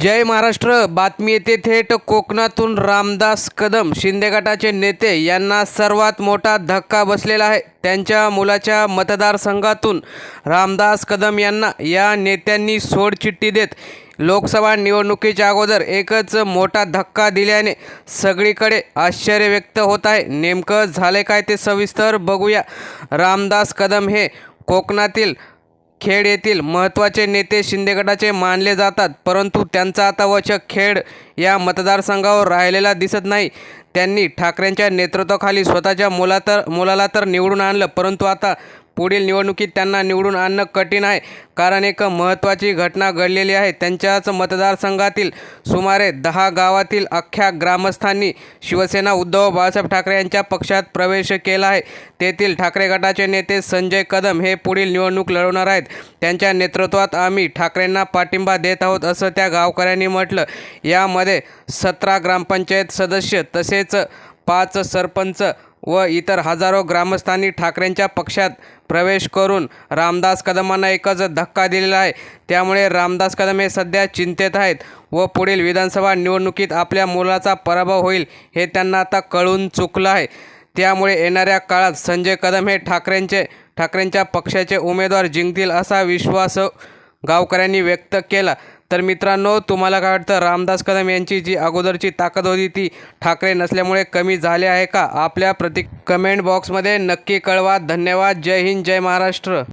जय महाराष्ट्र. बातमी येते थेट कोकणातून रामदास कदम शिंदे गटाचे नेते यांना सर्वात मोठा धक्का बसलेला आहे. त्यांच्या मुलाच्या मतदारसंघातून रामदास कदम यांना या नेत्यांनी सोडचिठ्ठी देत लोकसभा निवडणुकीच्या अगोदर एकच मोठा धक्का दिल्याने सगळीकडे आश्चर्य व्यक्त होत आहे. नेमकं झाले काय ते सविस्तर बघूया. रामदास कदम हे कोकणातील खेड येथील महत्त्वाचे नेते शिंदे गटाचे मानले जातात परंतु त्यांचा आता वचक खेड या मतदारसंघावर राहिलेला दिसत नाही. त्यांनी ठाकरेंच्या नेतृत्वाखाली स्वतःच्या मुला तर मुलाला तर निवडून आणलं परंतु आता पुढील निवडणुकीत त्यांना निवडून आणणं कठीण आहे. कारण एक महत्त्वाची घटना घडलेली आहे. त्यांच्याच मतदारसंघातील सुमारे दहा गावातील अख्ख्या ग्रामस्थांनी शिवसेना उद्धव बाळासाहेब ठाकरे यांच्या पक्षात प्रवेश केला आहे. तेथील ठाकरे गटाचे नेते संजय कदम हे पुढील निवडणूक लढवणार आहेत. त्यांच्या नेतृत्वात आम्ही ठाकरेंना पाठिंबा देत आहोत असं त्या गावकऱ्यांनी म्हटलं. यामध्ये सतरा ग्रामपंचायत सदस्य तसेच पाच सरपंच व इतर हजारो ग्रामस्थांनी ठाकरेंच्या पक्षात प्रवेश करून रामदास कदमांना एकच धक्का दिलेला आहे. त्यामुळे रामदास कदम हे सध्या चिंतेत आहेत व पुढील विधानसभा निवडणुकीत आपल्या मुलाचा पराभव होईल हे त्यांना आता कळून चुकलं आहे. त्यामुळे येणाऱ्या काळात संजय कदम हे ठाकरेंचे ठाकरेंच्या पक्षाचे उमेदवार जिंकतील असा विश्वास गावकऱ्यांनी व्यक्त केला. तर मित्रांनो तुम्हाला काय वाटतं? रामदास कदम यांची जी अगोदरची ताकद होती ती ठाकरे नसल्यामुळे कमी झाले आहे का? आपल्या प्रति कमेंट बॉक्समध्ये नक्की कळवा. धन्यवाद. जय हिंद जय महाराष्ट्र.